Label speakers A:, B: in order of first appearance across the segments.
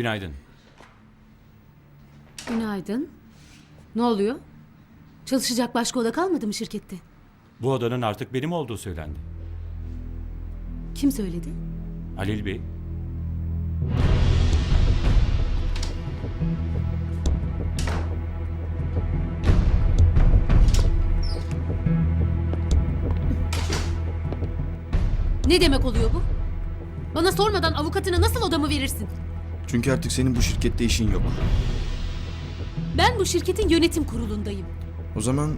A: Günaydın.
B: Günaydın. Ne oluyor? Çalışacak başka oda kalmadı mı şirkette?
A: Bu odanın artık benim olduğu söylendi.
B: Kim söyledi?
A: Halil Bey,
B: Ne demek oluyor bu? Bana sormadan avukatına nasıl odamı verirsin?
C: Çünkü artık senin bu şirkette işin yok.
B: Ben bu şirketin yönetim kurulundayım.
C: O zaman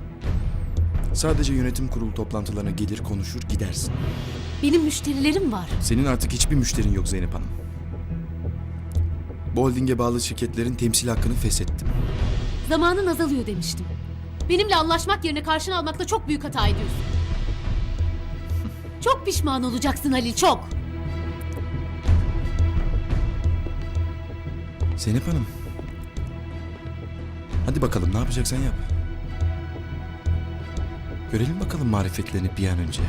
C: sadece yönetim kurulu toplantılarına gelir konuşur gidersin.
B: Benim müşterilerim var.
C: Senin artık hiçbir müşterin yok Zeynep Hanım. Bu holdinge bağlı şirketlerin temsil hakkını feshettim.
B: Zamanın azalıyor demiştim. Benimle anlaşmak yerine karşına almakta çok büyük hata ediyorsun. Çok pişman olacaksın Halil, çok.
C: Zeynep Hanım. Hadi bakalım ne yapacaksan yap. Görelim bakalım marifetlerini bir an önce.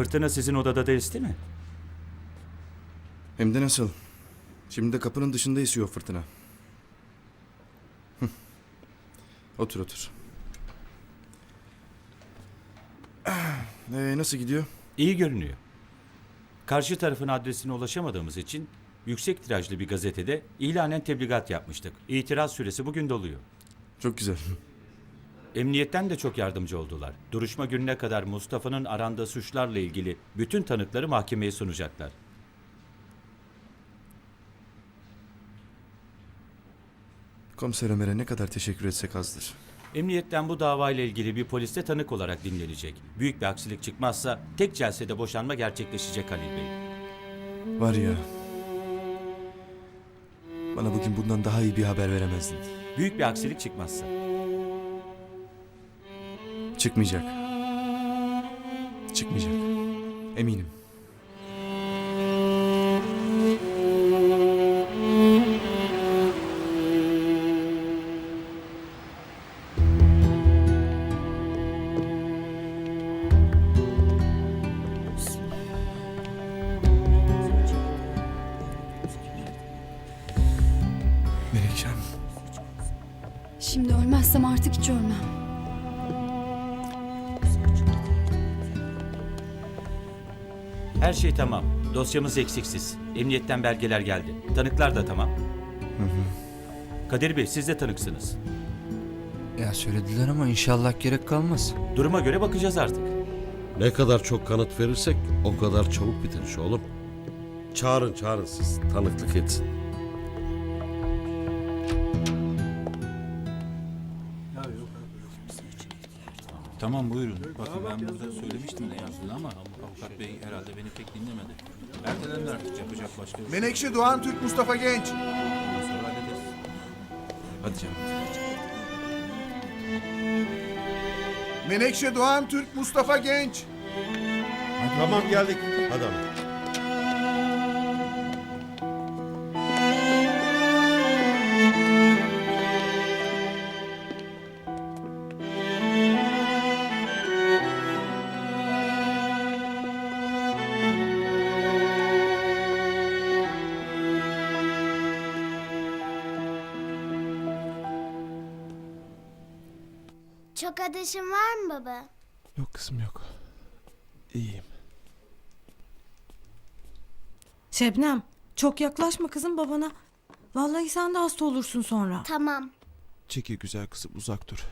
A: Fırtına sizin odada da esti mi?
C: Hem de nasıl? Şimdi de kapının dışında esiyor fırtına. Otur otur. Ee, nasıl gidiyor?
A: İyi görünüyor. Karşı tarafın adresine ulaşamadığımız için yüksek tirajlı bir gazetede ilanen tebligat yapmıştık. İtiraz süresi bugün doluyor.
C: Çok güzel.
A: Emniyetten de çok yardımcı oldular. Duruşma gününe kadar Mustafa'nın arandığı suçlarla ilgili bütün tanıkları mahkemeye sunacaklar.
C: Komiser Ömer'e ne kadar teşekkür etsek azdır.
A: Emniyetten bu davayla ilgili bir poliste tanık olarak dinlenecek. Büyük bir aksilik çıkmazsa tek celsede boşanma gerçekleşecek Halil Bey.
C: Var ya. Bana bugün bundan daha iyi bir haber veremezdin.
A: Büyük bir aksilik çıkmazsa.
C: Çıkmayacak. Çıkmayacak. Eminim. Melekşem.
D: Şimdi ölmezsem artık hiç ölmem.
A: Her şey tamam. Dosyamız eksiksiz. Emniyetten belgeler geldi. Tanıklar da tamam. Kadir Bey siz de tanıksınız.
E: Ya söylediler ama inşallah gerek kalmaz.
A: Duruma göre bakacağız artık.
F: Ne kadar çok kanıt verirsek o kadar çabuk biter iş oğlum. Çağırın çağırın siz tanıklık etsin.
G: Tamam buyurun. Bakın ben burada söylemiştim ne yazdığını ama avukat bey herhalde beni pek dinlemedi. Ertelendi artık yapacak başka bir şey. yok.
H: Menekşe Doğan Türk Mustafa Genç.
G: Ondan sonra hallederiz.
C: Hadi canım.
H: Menekşe Doğan Türk Mustafa Genç.
F: Tamam geldik. Hadi ama.
I: Çok ateşin var mı baba?
C: Yok kızım yok. İyiyim.
J: Şebnem, çok yaklaşma kızım babana. Vallahi sen de hasta olursun sonra.
I: Tamam.
K: Çekil güzel kızım uzak dur.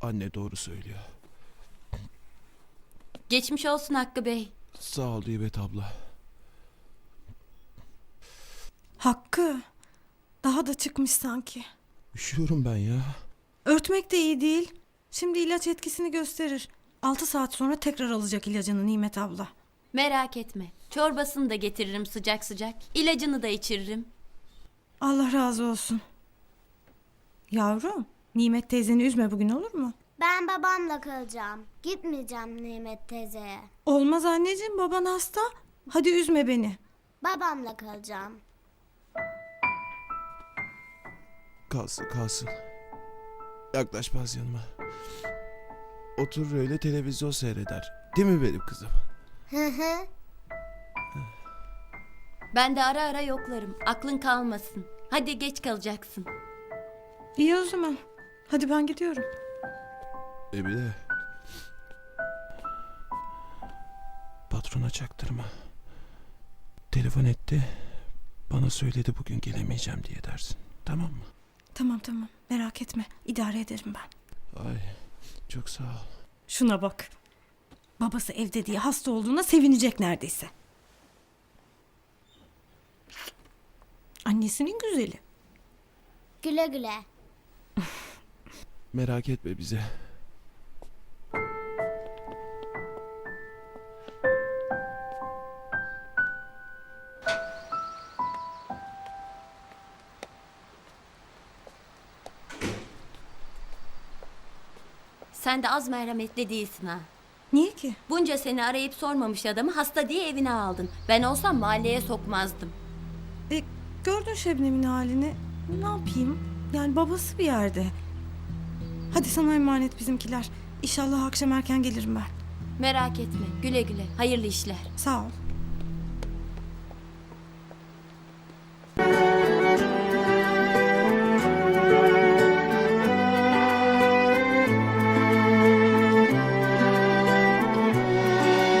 K: Anne doğru söylüyor.
D: Geçmiş olsun Hakkı Bey.
K: Sağ ol Dibet abla.
J: Hakkı, daha da çıkmış sanki.
K: Üşüyorum ben ya.
J: Örtmek de iyi değil. Şimdi ilaç etkisini gösterir. 6 saat sonra tekrar alacak ilacını Nimet abla.
D: Merak etme. Çorbasını da getiririm sıcak sıcak. İlacını da içiririm.
J: Allah razı olsun. Yavrum, Nimet teyzeni üzme bugün olur mu?
I: Ben babamla kalacağım. Gitmeyeceğim Nimet teyzeye.
J: Olmaz anneciğim, baban hasta. Hadi üzme beni.
I: Babamla kalacağım.
K: Kalsın kalsın. Yaklaşmaz yanıma. Oturur öyle televizyon seyreder. Değil mi benim kızım?
I: Hı hı.
D: Ben de ara ara yoklarım. Aklın kalmasın. Hadi geç kalacaksın.
J: İyi o zaman. Hadi ben gidiyorum.
K: Emine. Patrona çaktırma. Telefon etti. Bana söyledi bugün gelemeyeceğim diye dersin. Tamam mı?
J: Tamam tamam, merak etme. İdare ederim ben.
K: Ay çok sağ ol.
J: Şuna bak. Babası evde diye hasta olduğuna sevinecek neredeyse. Annesinin güzeli.
I: Güle güle.
K: Merak etme bize.
D: Sen de az merhametli değilsin ha.
J: Niye ki?
D: Bunca seni arayıp sormamış adamı hasta diye evine aldın. Ben olsam mahalleye sokmazdım.
J: E, gördün Şebnem'in halini. Ne yapayım? Yani babası bir yerde. Hadi sana emanet bizimkiler. İnşallah akşam erken gelirim ben.
D: Merak etme. Güle güle. Hayırlı işler.
J: Sağ ol.